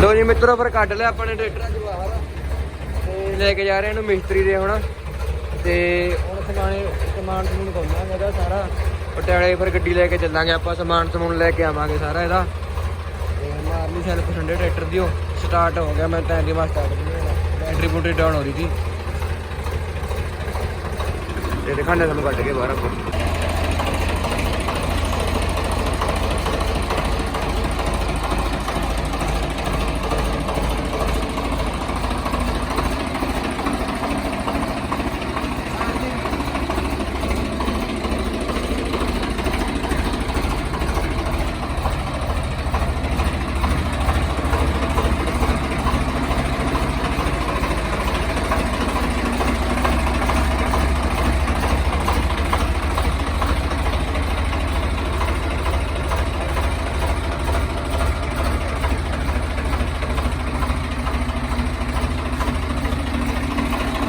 ਲੋ ਜੀ ਮਿੱਤਰੋ, ਫਿਰ ਕੱਢ ਲਿਆ ਆਪਾਂ ਨੇ ਟਰੈਕਟਰ ਅੱਜ ਬਾਹਰ। ਤੇ ਲੈ ਕੇ ਜਾ ਰਹੇ ਇਹਨੂੰ ਮਿਸਤਰੀ ਦੇ ਹੁਣ। ਤੇ ਹੁਣ ਸਮਾਨ ਸਮਾਨ ਸਮੂਨ ਖੋਲਾਂਗੇ ਇਹਦਾ ਸਾਰਾ। ਪਟਿਆਲੇ ਫਿਰ ਗੱਡੀ ਲੈ ਕੇ ਚੱਲਾਂਗੇ ਆਪਾਂ, ਸਮਾਨ ਸਮੂਨ ਲੈ ਕੇ ਆਵਾਂਗੇ ਸਾਰਾ ਇਹਦਾ। ਤੇ ਮਾਰ ਲਈ ਸੈਲਫ ਠੰਡੇ ਟਰੈਕਟਰ ਦੀ ਉਹ ਸਟਾਰਟ ਹੋ ਗਿਆ, ਮੈਂ ਤਾਂ ਦੀ ਮਾ ਸਟਾਰਟ ਨਹੀਂ ਬੈਟਰੀ ਬੂਟਰੀ ਡਾਊਨ ਹੋ ਰਹੀ ਸੀ। ਤੇ ਦਿਖਾਣੇ ਤੁਹਾਨੂੰ ਕੱਢ ਕੇ ਬਾਹਰ ਆਪਾਂ।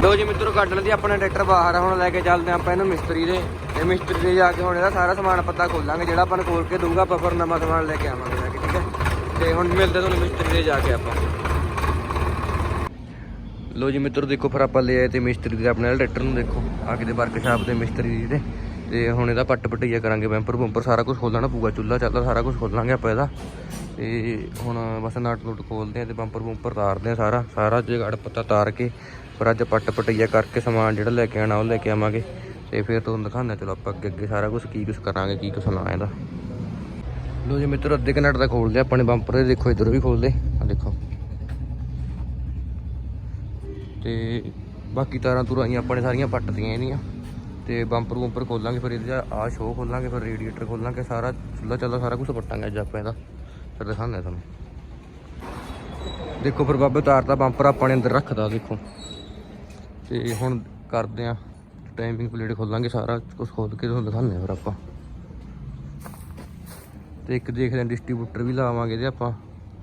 ਲੋ ਜੀ ਮਿੱਤਰੋ, ਕੱਢ ਲੈਂਦੀ ਆਪਣਾ ਟਰੈਕਟਰ ਬਾਹਰ। ਆ ਹੁਣ ਲੈ ਕੇ ਚੱਲਦੇ ਹਾਂ ਆਪਾਂ ਇਹਨੂੰ ਮਿਸਤਰੀ ਦੇ। ਤੇ ਮਿਸਤਰੀ ਦੇ ਜਾ ਕੇ ਹੁਣ ਇਹਦਾ ਸਾਰਾ ਸਮਾਨ ਪੱਤਾ ਖੋਲਾਂਗੇ, ਜਿਹੜਾ ਆਪਾਂ ਨੂੰ ਖੋਲ ਕੇ ਦਊਗਾ, ਆਪਾਂ ਫਿਰ ਨਵਾਂ ਸਮਾਨ ਲੈ ਕੇ ਆਵਾਂਗੇ ਲੈ ਕੇ, ਠੀਕ ਹੈ? ਤੇ ਹੁਣ ਮਿਲਦੇ ਤੁਹਾਨੂੰ ਮਿਸਤਰੀ ਦੇ ਜਾ ਕੇ ਆਪਾਂ। ਲੋ ਜੀ ਮਿੱਤਰੋ, ਦੇਖੋ ਫਿਰ ਆਪਾਂ ਲੈ ਆਏ ਤੇ ਮਿਸਤਰੀ ਦੇ ਆਪਣੇ ਟਰੈਕਟਰ ਨੂੰ ਦੇਖੋ। ਆ ਕਿਤੇ ਵਰਕਸ਼ਾਪ ਦੇ ਮਿਸਤਰੀ ਜੀ ਦੇ ਤੇ। ਹੁਣ ਇਹਦਾ ਪੱਟ ਪਟਈਆ ਕਰਾਂਗੇ, ਬੈਂਪਰ ਬੂੰਪਰ, ਸਾਰਾ ਕੁਝ ਖੋਲਣਾ ਪੂਗਾ ਚੁੱਲਾ ਚੱਲਦਾ, ਸਾਰਾ ਕੁਝ ਖੋਲਾਂਗੇ ਆਪਾਂ ਇਹਦਾ। ਤੇ ਹੁਣ ਬਸ ਨਟ ਨੁੱਟ ਖੋਲਦੇ ਆ ਤੇ ਬੰਪਰ ਬੂੰਪਰ ਤਾਰਦੇ ਆ ਸਾਰਾ। ਸਾਰਾ ਜਗੜ ਪੱਤਾ ਤਾਰ ਕੇ ਪਰ ਅੱਜ ਪੱਟ ਪਟਈਆ ਕਰਕੇ ਸਮਾਨ ਜਿਹੜਾ ਲੈ ਕੇ ਆਣਾ ਉਹ ਲੈ ਕੇ ਆਵਾਂਗੇ। ਤੇ ਫਿਰ ਤੁਹਾਨੂੰ ਦਿਖਾਉਂਦਾ ਚਲੋ ਆਪਾਂ ਅੱਗੇ ਅੱਗੇ ਸਾਰਾ ਕੁਝ ਕੀ ਕੁਝ ਕਰਾਂਗੇ, ਕੀ ਕੁਝ ਨਾ ਇਹਦਾ। ਲੋ ਜੀ ਮਿੱਤਰੋ, ਅੱਧੇ ਘੰਟੇ ਦਾ ਖੋਲਦੇ ਆ ਆਪਣੇ ਬੰਪਰ ਦੇ ਦੇਖੋ, ਇਧਰ ਵੀ ਖੋਲਦੇ। ਆ ਦੇਖੋ। ਤੇ ਬਾਕੀ ਤਾਰਾਂ ਤੁਰਾਂ ਹੀ ਆਪਣੇ ਸਾਰੀਆਂ ਪੱਟਦੀਆਂ ਇਹਦੀਆਂ। ਤੇ ਬੰਪਰ ਬੰਪਰ ਖੋਲਾਂਗੇ ਫਿਰ ਇਹਦਾ ਆ ਸ਼ੋਅ ਖੋਲਾਂਗੇ, ਫਿਰ ਰੇਡੀਏਟਰ ਖੋਲਾਂਗੇ, ਸਾਰਾ ਚੁੱਲਾ ਚੱਲਦਾ, ਸਾਰਾ ਕੁਝ ਪੱਟਾਂਗੇ ਅੱਜ ਆਪਾਂ ਇਹਦਾ। ਫਿਰ ਦਿਖਾਉਂਦਾ ਤੁਹਾਨੂੰ। ਦੇਖੋ ਫਿਰ ਬਾਬੇ ਤਾਰਤਾ ਬੰਪਰ ਆਪਾਂ ਨੇ ਅੰਦਰ ਰੱਖਦਾ, ਦੇਖੋ। ਤੇ ਹੁਣ ਕਰਦੇ ਆ ਟਾਈਮਿੰਗ ਪਲੇਟ ਖੋਲਾਂਗੇ ਸਾਰਾ ਕੁਝ ਖੋਲ ਕੇ ਤੁਹਾਨੂੰ ਦਿਖਾਉਂਦੇ ਆ ਫਿਰ ਆਪਾਂ। ਤੇ ਇੱਕ ਦੇਖਦੇ ਆ ਡਿਸਟ੍ਰੀਬਿਊਟਰ ਵੀ ਲਾਵਾਂਗੇ ਇਹਦੇ ਆਪਾਂ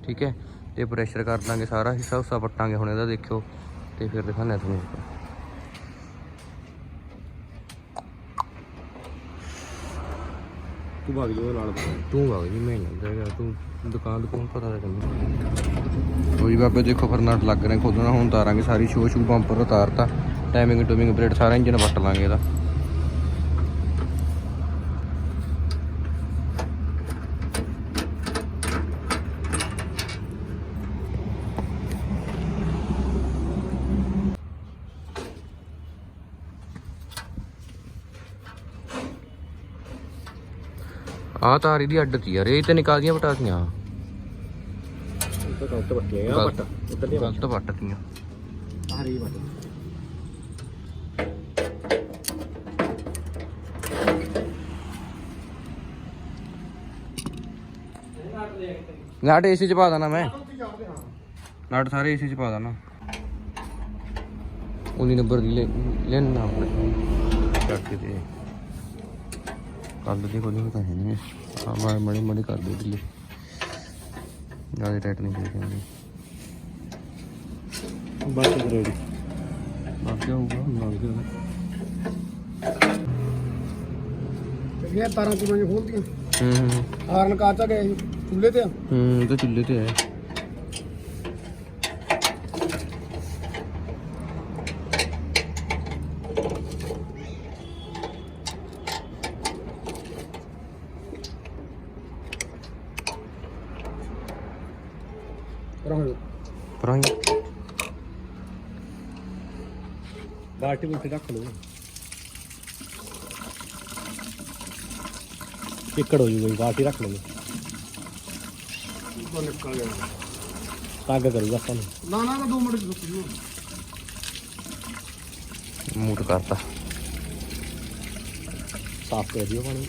ਠੀਕ ਹੈ? ਤੇ ਪ੍ਰੈਸ਼ਰ ਕਰ ਦਾਂਗੇ ਸਾਰਾ ਹਿੱਸਾ ਹੁੱਸਾ ਪੱਟਾਂਗੇ ਹੁਣ ਇਹਦਾ ਦੇਖਿਓ ਤੇ ਫਿਰ ਦਿਖਾਉਂਦੇ ਆ ਤੁਹਾਨੂੰ ਤੂੰ ਭਾਗ ਜੋ ਨਾਲ। ਤੂੰ ਵਗ ਜੀ ਮੈਂ ਨਹੀਂ ਜਾਏਗਾ ਤੂੰ ਦੁਕਾਨ ਦੁਕਾਨ ਪਤਾ ਲੱਗ ਜਾਂਦਾ ਕੋਈ ਬਾਬੇ ਦੇਖੋ ਫਿਰ ਲੱਗ ਰਹੇ ਖੋਲਣਾ ਹੁਣ ਤਾਰਾਂਗੇ ਸਾਰੀ ਸ਼ੋ ਸ਼ੂ ਬੰਪਰ ਉਤਾਰਤਾ। ਟਾਈਮਿੰਗ ਟੂਮਿੰਗ ਬ੍ਰੇਡ ਸਾਰਾ ਇੰਜਨ ਵੱਟ ਲਾਂਗੇ ਇਹਦਾ। ਆ ਤਾਰੀ ਦੀ ਅੱਡ ਤੀ ਯਾਰ, ਇਹ ਤੇ ਨਿਕਾਲੀਆਂ ਪਟਾਤੀਆਂ ਤਾਂ ਗਲਤ ਬੱਟੀਆਂ ਆ ਗਲਤ- ਬੱਟ ਉਧਰ ਨਹੀਂ ਗਲਤ ਵੱਟਤੀਆਂ ਹਰੀ ਬੱਟ ਨਾਟ ਏਸੀ ਚ ਪਾ ਦੇਣਾ ਮੈਂ। ਨਾਟ ਸਾਰੇ ਏਸੀ ਚ ਪਾ ਦੇਣਾ। ਉਨੀ ਨੰਬਰ ਦੀ ਲੈਣਾ ਆਪਣੇ ਚੱਕ ਦੇ। ਕੱਲ ਦੀ ਕੋਈ ਨਹੀਂ ਤਾਂ ਹੈ ਨਹੀਂ ਆ ਮੈਂ ਮੜੀ ਮੜੀ ਕਰ ਦੇ ਦਿੱਲੀ ਜ਼ਿਆਦਾ ਟਾਈਟ ਨਹੀਂ ਕਰੀ ਬਸ ਰੈਡੀ ਬਾਕੀ ਹੋਊਗਾ ਨਾਲ ਗਿਆ ਇਹ ਤਾਰਾਂ ਤੁਰਾਂ ਖੋਲਦੀਆਂ ਹੂੰ ਹੂੰ। ਹਾਰਨ ਕਾਚਾ ਗਏ ਚੁੱਲ੍ਹੇ ਤੇ ਹੂੰ ਤੇ ਚੁੱਲ੍ਹੇ ਤੇ ਹੈ ਰਹੋ ਪਰ ਆਈ ਬਾਲਟੀ ਵਿੱਚ ਰੱਖ ਲਓ ਇੱਕੜ ਹੋ ਜੂਗਾ ਬਾਲਟੀ ਰੱਖ ਲਓ ਉਹ ਨਿਕਲ ਗਿਆ ਤੰਗ ਕਰੂਗਾ ਆਪਾਂ ਨੂੰ ਨਾ ਨਾ ਨਾ 2 ਮਿੰਟ ਰੁਕ ਜੂ ਮੂਟ ਕਰਤਾ ਸਾਫ਼ ਕਰ ਦਿਓ ਪਾਣੀ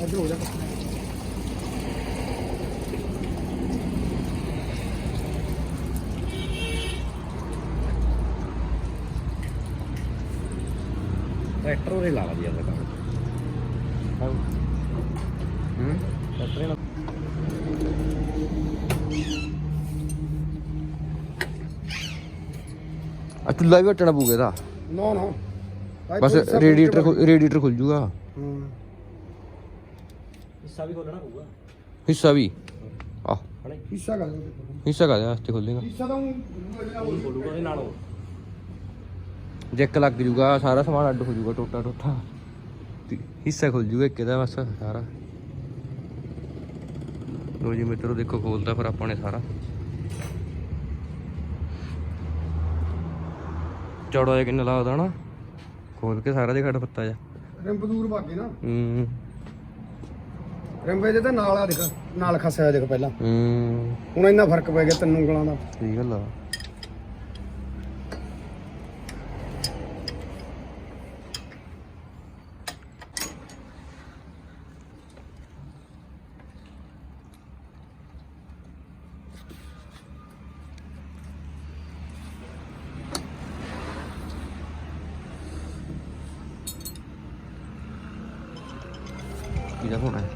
ਇੱਧਰ ਹੋ ਜਾ ਟਰੈਕਟਰ ਉਹਨੇ ਲਾ ਲਿਆ ਇਹਦਾ ਕੰਮ। ਹਾਂ ਹੂੰ? ਟਰੈਕਟਰ ਨੇ ਆ ਚੁੱਲ੍ਹਾ ਵੀ ਹਟਣਾ ਪਊਗਾ ਇਹਦਾ। ਨਾ ਨਾ। ਬਸ ਰੇਡੀਏਟਰ ਰੇਡੀਏਟਰ ਖੁੱਲ ਜੂਗਾ। ਹੂੰ। ਹਿੱਸਾ ਵੀ ਖੋਲਣਾ ਪਊਗਾ। ਹਿੱਸਾ ਵੀ। ਆ ਹਣੇ ਹਿੱਸਾ ਕਰ ਹਿੱਸਾ ਕਾਹਦੇ? ਵਾਸਤੇ ਖੋਲੇਗਾ ਹਿੱਸਾ ਤਾਂ ਉਹ ਖੋਲੂਗਾ ਉਹਦੇ ਨਾਲ ਉਹ। ਜੇ ਇੱਕ ਲੱਗ ਜੂਗਾ ਸਾਰਾ ਸਮਾਨ ਅੱਡ ਹੋ ਜੂਗਾ ਟੋਟਾ ਟੋਟਾ। ਹਿੱਸਾ ਖੁੱਲ ਜੂਗਾ ਇੱਕ ਇਹਦਾ ਬਸ ਸਾਰਾ। ਲੋ ਜੀ ਮਿੱਤਰੋ ਦੇਖੋ ਖੋਲਦਾ ਫਿਰ ਆਪਾਂ ਨੇ ਸਾਰਾ। ਚੌੜਾ ਜਿਹਾ ਕਿੰਨਾ ਲੱਗਦਾ ਨਾ ਖੋਲ ਕੇ ਸਾਰਾ ਜਿਹਾ ਖੜ ਪੱਤਾ ਜਾ ਰਿੰਬ ਦੂਰ ਭਾਗੇ ਨਾ। ਹੂੰ। ਰਿੰਬ ਇਹਦੇ ਤਾਂ ਨਾਲ ਆ ਦੇਖ ਨਾਲ ਖਸਿਆ ਦੇਖ ਪਹਿਲਾਂ। ਹੂੰ। ਹੁਣ ਇੰਨਾ ਫ਼ਰਕ ਪੈ ਗਿਆ ਤਿੰਨ ਉਂਗਲਾਂ ਦਾ। ਠੀਕ ਗੱਲ ਆ। ਕਿਹਦਾ ਫੋਨ ਹੈ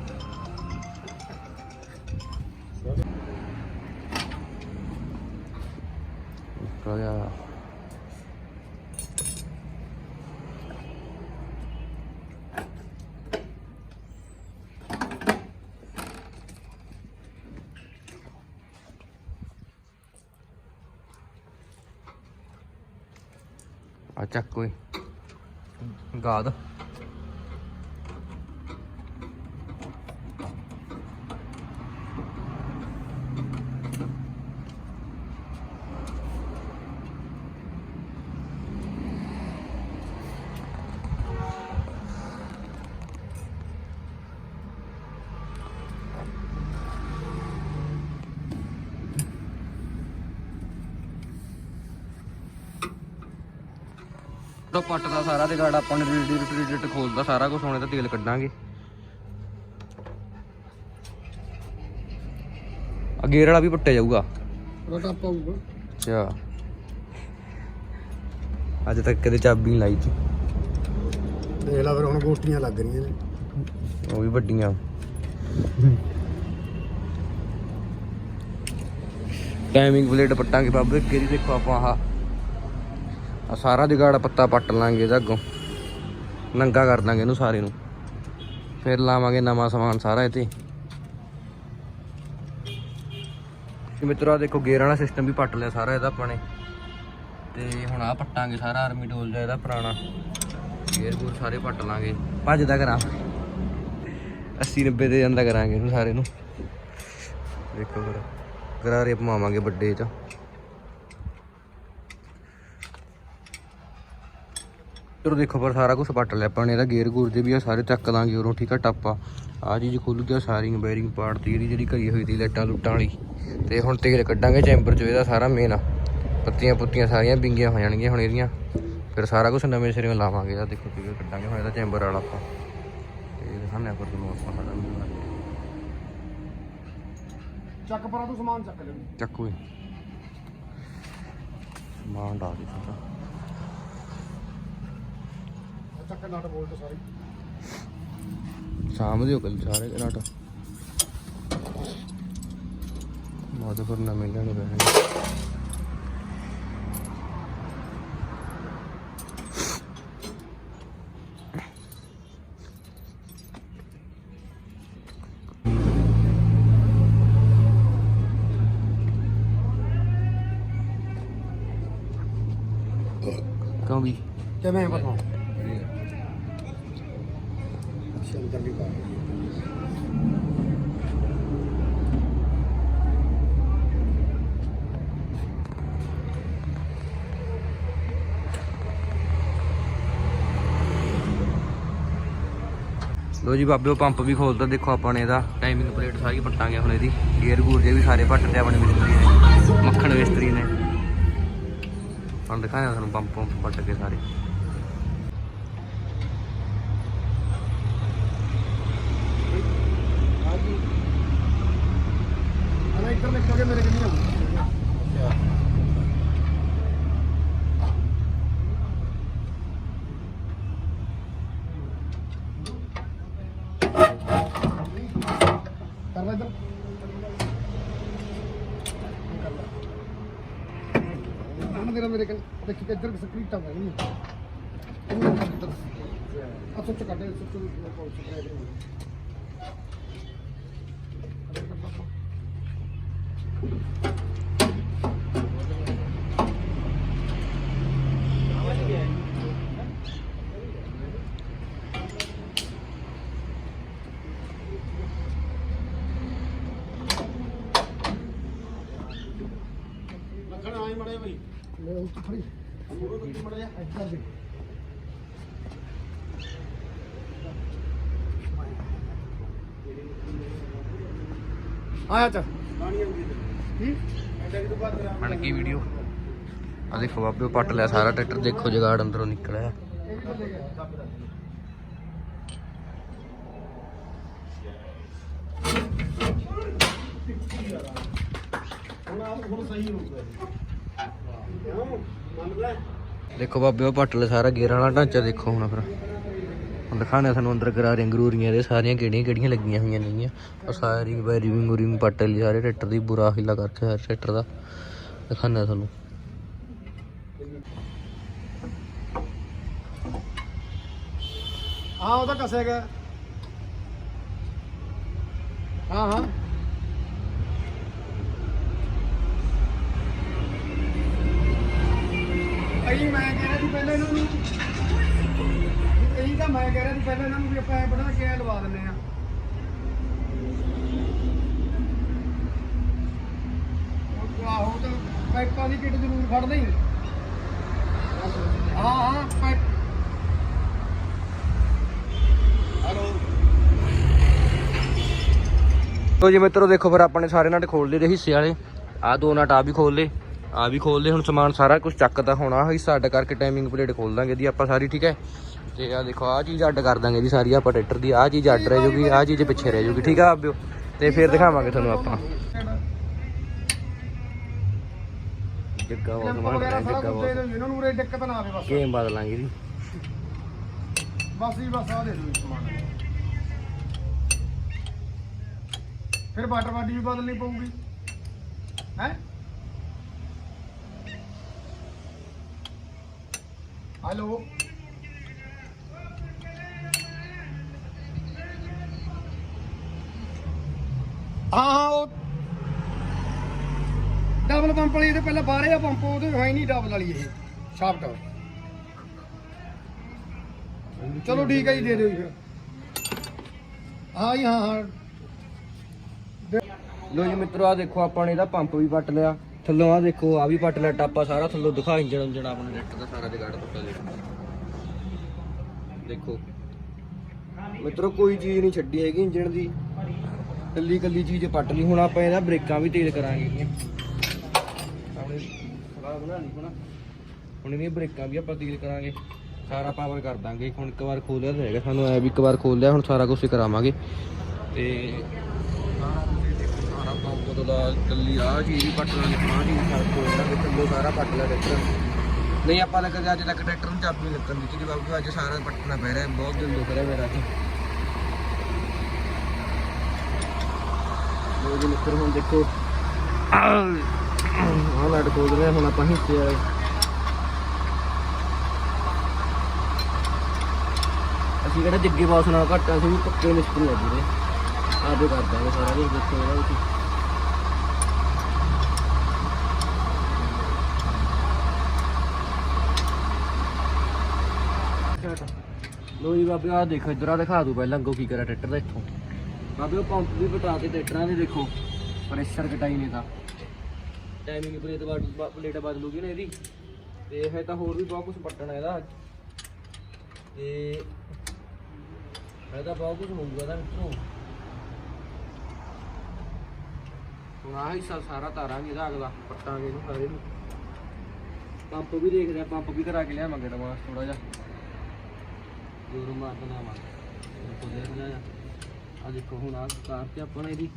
ਨਿਕਲ ਗਿਆ ਆ ਚੱਕ ਕੋਈ ਗਾਦ ਤੋਂ ਪੱਟ ਦਾ ਸਾਰਾ ਤੇ ਗਾੜ ਆਪਾਂ ਨੇ ਰੀਡੀ ਰਿਟਰੀਟ ਖੋਲਦਾ ਸਾਰਾ ਕੁਝ ਹੋਣੇ ਤਾਂ ਤੇਲ ਕੱਢਾਂਗੇ। ਆ ਗੇਅਰ ਵਾਲਾ ਵੀ ਪੱਟਿਆ ਜਾਊਗਾ। ਰਟਾ ਪਾਊਗਾ। ਅੱਛਾ। ਅੱਜ ਤੱਕ ਕਦੇ ਚਾਬੀ ਨਹੀਂ ਲਾਈ ਸੀ ਦੇਖ ਲੈ ਫਿਰ ਹੁਣ ਗੋਟੀਆਂ ਲੱਗ ਰਹੀਆਂ ਨੇ। ਉਹ ਵੀ ਵੱਡੀਆਂ। ਟਾਈਮਿੰਗ ਪਲੇਟ ਪੱਟਾਂਗੇ ਬਾਬੇ ਕਿਹੜੀ ਦੇਖੋ ਆਪਾਂ ਆਹ। ਆ ਸਾਰਾ ਜਗਾੜ ਪੱਤਾ ਪੱਟ ਲਾਂਗੇ ਇਹਦਾ ਅੱਗੋਂ। ਨੰਗਾ ਕਰ ਦਾਂਗੇ ਇਹਨੂੰ ਸਾਰੇ ਨੂੰ। ਫਿਰ ਲਾਵਾਂਗੇ ਨਵਾਂ ਸਮਾਨ ਸਾਰਾ ਇਹ ਤੇ ਮਿੱਤਰੋ ਆਹ ਦੇਖੋ ਗੇਅਰ ਵਾਲਾ ਸਿਸਟਮ ਵੀ ਪੱਟ ਲਿਆ ਸਾਰਾ ਇਹਦਾ ਆਪਾਂ ਨੇ। ਤੇ ਹੁਣ ਆ ਪੱਟਾਂਗੇ ਸਾਰਾ ਆਰਮੀ ਡੋਲ ਦਾ ਇਹਦਾ ਪੁਰਾਣਾ। ਗੇਅਰ ਗੂਰ ਸਾਰੇ ਪੱਟ ਲਾਂਗੇ। ਭੱਜਦਾ ਕਰਾਂ। 80 90 ਦੇ ਜਾਂਦਾ ਕਰਾਂਗੇ ਇਹਨੂੰ ਸਾਰੇ ਨੂੰ। ਦੇਖੋ ਫਿਰ। ਗਰਾਰੇ ਪਵਾਵਾਂਗੇ ਵੱਡੇ ਚ। ਚਲੋ ਦੇਖੋ ਪਰ ਸਾਰਾ ਕੁਝ ਪੱਟ ਲਿਆ ਆਪਾਂ ਨੇ। ਇਹਦਾ ਗੇਅਰ ਗੂਰ ਦੇ ਵੀ ਆ ਸਾਰੇ ਚੱਕ ਲਾਂਗੇ ਉਰੋਂ ਠੀਕ ਆ ਟੱਪਾ ਆ। ਚੀਜ਼ ਖੁੱਲ ਗਿਆ ਸਾਰਿੰਗ ਬੈਰਿੰਗ ਪਾੜਤੀ ਇਹਦੀ ਜਿਹੜੀ ਕਰੀ ਹੋਈ ਦੀ ਲਾਈਟਾਂ ਲੁੱਟਾਂ ਵਾਲੀ। ਤੇ ਹੁਣ ਤੇਲ ਕੱਢਾਂਗੇ ਚੈਂਬਰ ਚੋਂ ਇਹਦਾ ਸਾਰਾ ਮੇਨ ਪੱਤੀਆਂ ਪੁੱਤੀਆਂ ਸਾਰੀਆਂ ਵਿੰਗੀਆਂ ਹੋ ਜਾਣਗੀਆਂ ਹੁਣ ਇਹਦੀਆਂ। ਫਿਰ ਸਾਰਾ ਕੁਝ ਨਵੇਂ ਸਿਰੇ ਲਾਵਾਂਗੇ ਇਹਦਾ ਦੇਖੋ ਤੇਲ ਕੱਢਾਂਗੇ ਹੁਣ ਇਹਦਾ ਚੈਂਬਰ ਵਾਲਾ ਆਪਾਂ। ਤੇ ਦਿਖਾਉਂਦੇ ਆਪਾਂ ਤੁਹਾਨੂੰ ਆਪਾਂ ਸਾਡਾ ਚੱਕ ਪਰਾਂ ਤੋਂ ਸਮਾਨ ਚੱਕ ਲੈ ਚੱਕੋ ਇਹ ਸਮਾਨ ਡਾਲ ਦੇ ਸਾਰਾ। ਚੱਕ ਨਟ ਬੋਲਟ ਸਾਰੀ। ਸ਼ਾਮ ਦੇ ਕੱਲ ਸਾਰੇ ਘਰਾਟ ਮਾਦੇ ਫਿਰ ਨਾ। ਮਿਲਣੇ ਪੈਣੇ ਕਿਵੇਂ ਪਤਾ ਅੱਛਾ ਵੀ ਪਾ ਲੋ ਜੀ ਬਾਬੇ, ਉਹ ਪੰਪ ਵੀ ਖੋਲਦਾ ਦੇਖੋ ਆਪਾਂ ਨੇ ਇਹਦਾ। ਟਾਈਮਿੰਗ ਪਲੇਟ ਸਾਰੀ ਪੱਟਾਂਗੇ ਹੁਣ ਇਹਦੀ। ਗੇਅਰ ਗੂਰ ਜੇ ਵੀ ਸਾਰੇ ਪੱਟਦੇ ਆਪਣੇ ਮਿਸਤਰੀ ਨੇ। ਮੱਖਣ ਮਿਸਤਰੀ ਨੇ। ਹੁਣ ਦਿਖਾਇਆ ਤੁਹਾਨੂੰ ਪੰਪ ਪੰਪ ਪੱਟ ਕੇ ਸਾਰੇ। ਇੱਧਰ ਨਿਕਲ ਕੇ ਮੇਰੇ ਕਿੰਨੀ ਆਉਂਦੀ ਕਰ ਮੇਰੇ ਕੋਲ ਦੇਖੀ ਇੱਧਰ ਸਕਰੀਟਾ ਪੈ ਗਈ ਇੱਧਰ ਆ ਸੁੱਚ ਕੱਢ ਸੁੱਚ ਸਪਰੇਅ ਕਰੋ ਲੱਖਣ ਆਈ ਮੜੇ ਬਈ ਲੈ ਉਹ ਚ ਫੜੀ ਉਹ ਤੋਂ ਮੜ ਜਾ ਇੱਧਰ ਦੇ ਆਇਆ ਚ ਪਾਣੀ ਆਉਂਦੀ ਬਣ ਗਈ ਵੀਡੀਓ। ਆ ਦੇਖੋ ਬਾਬੇ ਪੱਟ ਲਿਆ ਸਾਰਾ ਟਰੈਕਟਰ। ਦੇਖੋ ਜਗਾੜ ਅੰਦਰੋਂ ਨਿਕਲਿਆ। ਦੇਖੋ ਬਾਬੇ, ਉਹ ਪੱਟ ਲਿਆ ਸਾਰਾ ਗੇਅਰ ਵਾਲਾ ਢਾਂਚਾ ਦੇਖੋ ਹੁਣ ਫਿਰ। ਦਿਖਾਣੇ ਸਾਨੂੰ ਅੰਦਰ ਗਰਾਰੀਆਂ ਗਰੂਰੀਆਂ ਦੇ, ਸਾਰੀਆਂ ਕਿਹੜੀਆਂ ਕਿਹੜੀਆਂ ਲੱਗੀਆਂ ਹੋਈਆਂ ਨੇਗੀਆਂ। ਉਹ ਸਾਰੀ ਵਾਇਰਿੰਗ ਵੂਰਿੰਗ ਪੱਟ ਲਈ, ਸਾਰੇ ਟਰੈਕਟਰ ਦੀ ਬੁਰਾ ਹਿੱਲਾ ਕਰਕੇ ਹਰ ਟਰੈਕਟਰ ਦਾ। ਦਿਖਾਣੇ ਤੁਹਾਨੂੰ। ਹਾਂ ਉਹਦਾ ਕੱਸਿਆ ਗਿਆ ਹਾਂ ਹਾਂ। ਅਈ ਮੈਂ ਕਹਿ ਸੀ ਪਹਿਲਾਂ ਇਹਨਾਂ ਇਹੀ ਤਾਂ ਮੈਂ ਕਹਿ ਰਿਹਾ ਸੀ ਪਹਿਲਾਂ ਇਹਨਾਂ ਨੂੰ ਵੀ ਆਪਾਂ ਐ ਬਣਾ ਕੇ ਲਵਾ ਦਿੰਨੇ ਆ ਆਹੋ ਤਾਂ ਪਾਈਪਾਂ ਦੀ ਕਿੱਟ ਜ਼ਰੂਰ ਫੜ ਲਈ ਹਾਂ ਹਾਂ, ਪਾਈਪ। ਹਲੋ। ਜੀ ਮਿੱਤਰੋ, ਦੇਖੋ ਫਿਰ ਆਪਣੇ ਸਾਰੇ ਨਟ ਖੋਲ ਲਏ ਹਿੱਸੇ ਵਾਲੇ। ਆ ਦੋ ਨਟ ਆ ਵੀ ਖੋਲ ਲਏ। ਆ ਵੀ ਖੋਲ ਲਏ ਹੁਣ ਸਮਾਨ ਸਾਰਾ ਕੁਝ ਚੱਕਦਾ ਹੋਣਾ ਹਿੱਸਾ ਅੱਡ ਕਰਕੇ ਟਾਈਮਿੰਗ ਪਲੇਟ ਖੋਲ ਦਾਂਗੇ ਦੀ ਆਪਾਂ ਸਾਰੀ ਠੀਕ ਹੈ? ਤੇ ਆ ਦੇਖੋ ਆ ਚੀਜ਼ ਅੱਡ ਕਰ ਦਾਂਗੇ ਜੀ ਸਾਰੀ ਆਪਾਂ ਟਰੈਕਟਰ ਦੀ ਆ ਚੀਜ਼ ਅੱਡ ਰਹਿ ਜੂਗੀ ਆ ਚੀਜ਼ ਪਿੱਛੇ ਰਹਿ ਜੂਗੀ ਠੀਕ ਆ ਆਬਿਓ ਤੇ ਫਿਰ ਦਿਖਾਵਾਂਗੇ ਤੁਹਾਨੂੰ ਆਪਾਂ। ਜੱਗਾ ਉਹ ਲਿੰਕ ਸਮਾਨ ਵਗੈਰਾ ਸਾਰਾ ਜੱਗਾ ਕੁਝ ਦੇ ਉਹ ਦਿਓ ਇਹਨਾਂ ਨੂੰ ਉਰੇ ਦਿੱਕਤ ਨਾ ਆਵੇ ਬਸ। ਗੇਮ ਬਦਲਾਂਗੇ ਜੀ। ਬਸ ਜੀ ਬਸ ਆ ਦੇ ਦਿਓ ਜੀ ਸਮਾਨ। ਫਿਰ ਵਾਟਰ ਬਾਡੀ ਵੀ ਬਦਲਣੀ ਪਊਗੀ। ਹੈ? ਹੈਲੋ ਹਾਂ ਹਾਂ ਉਹ ਡਬਲ ਪੰਪ ਵਾਲੀ ਇਹਦੇ ਪਹਿਲਾਂ ਬਾਹਰੇ ਆ ਪੰਪ ਉਹਦੇ ਹੈ ਨਹੀਂ ਡਬਲ ਵਾਲੀ ਇਹ ਸ਼ਾਫਟ ਚਲੋ ਠੀਕ ਹੈ ਜੀ ਦੇ ਦਿਓ ਜੀ ਫਿਰ। ਹਾਂ ਜੀ ਹਾਂ ਹਾਂ। ਲੋ ਜੀ ਮਿੱਤਰੋ ਆ ਦੇਖੋ ਆਪਾਂ ਨੇ ਇਹਦਾ ਪੰਪ ਵੀ ਪੱਟ ਲਿਆ। ਥੱਲੋਂ ਆ ਦੇਖੋ ਆ ਵੀ ਪੱਟ ਲਿਆ ਟਾਪਾ ਸਾਰਾ ਥੱਲੋਂ ਦਿਖਾ ਇੰਜਣ ਇੰਜਣ ਆਪਣੇ ਟਰੈਕਟਰ ਦਾ ਸਾਰਾ ਜਗਾੜ ਟੁੱਟਾ ਦੇਖੋ ਦੇਖੋ। ਮਿੱਤਰੋ, ਕੋਈ ਚੀਜ਼ ਨਹੀਂ ਛੱਡੀ ਹੈਗੀ ਇੰਜਣ ਦੀ। ਕੱਲੀ ਕੱਲੀ ਚੀਜ਼ ਪੱਟ ਲਈ, ਹੁਣ ਆਪਾਂ ਇਹਦਾ ਬ੍ਰੇਕਾਂ ਵੀ ਤੇਜ਼ ਕਰਾਂਗੇ ਆਪਣੇ ਥੋੜਾ ਬਣਾ ਲਈ ਹੁਣ ਹੁਣ ਇਹਦੀਆਂ ਬ੍ਰੇਕਾਂ ਵੀ ਆਪਾਂ ਤੇਜ਼ ਕਰਾਂਗੇ। ਸਾਰਾ ਪਾਵਰ ਕਰ ਦਾਂਗੇ। ਹੁਣ ਇੱਕ ਵਾਰ ਖੋਲਿਆ ਤਾਂ ਹੈਗਾ ਸਾਨੂੰ, ਐ ਵੀ ਇੱਕ ਵਾਰ ਖੋਲ ਲਿਆ, ਹੁਣ ਸਾਰਾ ਕੁਝ ਕਰਾਵਾਂਗੇ। ਤੇ ਤੋਂ ਦਾ ਕੱਲੀ ਆ ਚੀਜ਼ ਹੀ ਪੱਟ ਲਾਂਗੇ ਆਹ ਚੀਜ਼ ਸਾਰਾ ਖੋਲ ਲਾਂਗੇ ਥੱਲੋਂ ਸਾਰਾ ਪੱਟ ਲਿਆ ਟਰੈਕਟਰ ਨਹੀਂ, ਆਪਾਂ ਲੱਗ ਅੱਜ ਤੱਕ ਟਰੈਕਟਰ ਨੂੰ ਚਾਬੀ ਲੱਗਣ ਦਿੱਤੀ ਜੀ ਬਾਬੂ ਅੱਜ ਸਾਰਾ ਪੱਟਣਾ ਪੈ ਰਿਹਾ, ਬਹੁਤ ਦਿਲ ਦੁਖ ਰਿਹਾ ਮੇਰਾ ਜੀ। ਲੋ ਜੀ, ਮਿੱਤਰ, ਹੁਣ ਦੇਖੋ। ਆਹ ਨਟ ਖੋਲ ਰਹੇ ਹੁਣ ਆਪਾਂ ਹਿੱਸੇ ਵਾਲੇ। ਅਸੀਂ ਕਿਹੜਾ ਜੱਗੇ ਬਾਸ ਨਾਲ ਘੱਟ ਅਸੀਂ ਵੀ ਪੱਕੇ ਮਿਸਤਰੀ ਆ ਵੀਰੇ ਆਜੋ ਕਰ ਸਾਰਾ ਕੁਝ ਦੇਖੋ ਇਹਦਾ ਵਿੱਚ। ਲੋ ਜੀ ਬਾਬੇ ਆ ਦੇਖੋ, ਇਧਰ ਆ ਦਿਖਾ ਦੂ ਪਹਿਲਾਂ ਅੱਗੋਂ ਕੀ ਕਰਿਆ ਟਰੈਕਟਰ ਦਾ ਇੱਥੋਂ। ਬਾਬੇ, ਉਹ ਪੰਪ ਵੀ ਬਤਾ ਕੇ ਟਰੈਕਟਰਾਂ ਦੇ ਦੇਖੋ, ਪ੍ਰੈਸ਼ਰ ਘਟਾਈ ਨੇ ਤਾਂ। ਟਾਈਮਿੰਗ ਪਲੇਟ ਬਾਦ ਪਲੇਟ ਬਦਲੂਗੀ ਨਾ ਇਹਦੀ। ਤੇ ਇਹ ਤਾਂ ਹੋਰ ਵੀ ਬਹੁਤ ਕੁਝ ਪੱਟਣਾ ਇਹਦਾ। ਤੇ ਇਹਦਾ ਬਹੁਤ ਕੁਝ ਹੋਊਗਾ ਇਹਦਾ ਮਿੱਤਰੋ। ਹੁਣ ਆਹ ਹਿੱਸਾ ਸਾਰਾ ਤਾਰਾਂਗੇ ਇਹਦਾ ਅਗਲਾ, ਪੱਟਾਂਗੇ ਇਹਨੂੰ ਸਾਰੇ ਨੂੰ। ਪੰਪ ਵੀ ਦੇਖਦੇ ਆ, ਪੰਪ ਵੀ ਕਰਾ ਕੇ ਲਿਆਵਾਂਗੇ ਐਡਵਾਂਸ ਥੋੜਾ ਜਿਹਾ। ਜੋਰ ਮਾਰ ਵਾ ਲਿਆਵਾਂਗੇ ਉਹ ਆ। ਦੇਖੋ ਹੁਣ ਆਹ ਕਾਰ ਤੇ ਆਪਾਂ ਨੇ ਇਹਦੀ।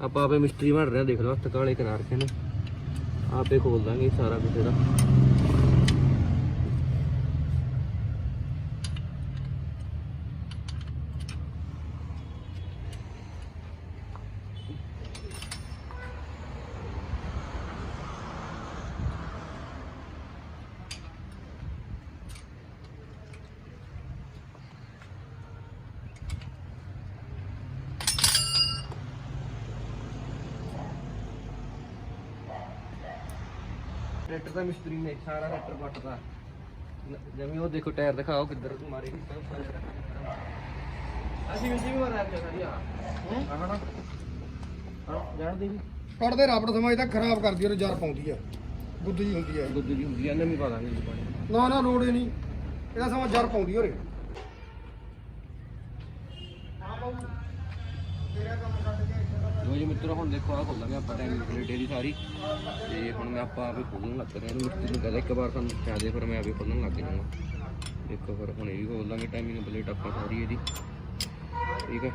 ਆਪਾਂ ਆਪੇ ਮਿਸਤਰੀ ਬਣ ਰਹੇ ਆ, ਦੇਖ ਲਓ, ਹੱਥ ਕਾਲੇ ਕਰਾਰ ਕੇ ਨੇ। ਆਪੇ ਖੋਲ ਦਾਂਗੇ ਸਾਰਾ ਕੁਝ ਇਹਦਾ। ਟਰੈਕਟਰ ਦਾ ਮਿਸਤਰੀ ਨੇ ਸਾਰਾ ਟਰੈਕਟਰ ਪੱਟਦਾ ਜਿਵੇਂ ਉਹ ਦੇਖੋ ਟਾਇਰ ਦਿਖਾਓ ਕਿੱਧਰ ਤੂੰ ਮਾਰੇ ਅਸੀਂ ਵੀ ਜਿਵੇਂ ਮਾਰਿਆ ਸਾਰੀ ਆ ਆਹ ਨਾ ਜਾਣ ਦੇ ਵੀ ਕੱਢਦੇ ਰਾਬੜ ਸਮਾਂ ਇਹ ਤਾਂ ਖਰਾਬ ਕਰਦੀ ਉਹ ਜਰ ਪਾਉਂਦੀ ਆ। ਗੁੱਦ ਜੀ ਹੁੰਦੀ ਆ ਦੁੱਧ ਦੀ ਹੁੰਦੀ ਆ ਨਵੀਂ ਪਾ ਦਾਂਗੇ ਜੀ ਨਾ ਨਾ ਲੋੜ ਹੀ ਨਹੀਂ। ਇਹਦਾ ਸਮਾਂ ਜਰ ਪਾਉਂਦੀ ਹੋਰੇ ਲੋ ਜੀ ਮਿੱਤਰੋ ਹੁਣ ਦੇਖੋ ਆ ਖੋਲਾਂਗੇ ਆਪਾਂ ਟਾਈਮ ਪਲੇਟੇ ਦੀ ਸਾਰੀ। ਤੇ ਹੁਣ ਮੈਂ ਆਪਾਂ ਆਪੇ ਖੋਲਣ ਲੱਗ ਰਿਹਾ ਇਹਨੂੰ ਮਿੱਤਰ ਨੂੰ ਕਹਿੰਦਾ ਇੱਕ ਵਾਰ ਤੁਹਾਨੂੰ ਸਿਖਾ ਦੇ ਫਿਰ ਮੈਂ ਆਪੇ ਖੋਲਣ ਲੱਗ ਜਾਊਂਗਾ। ਇੱਕ ਵਾਰ ਹੁਣ ਇਹ ਵੀ ਖੋਲ ਲਾਂਗੇ ਟਾਈਮਿੰਗ ਪਲੇਟ ਆਪਾਂ ਸਾਰੀ ਇਹਦੀ। ਠੀਕ ਹੈ।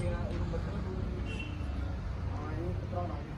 Yeah, Brown Island.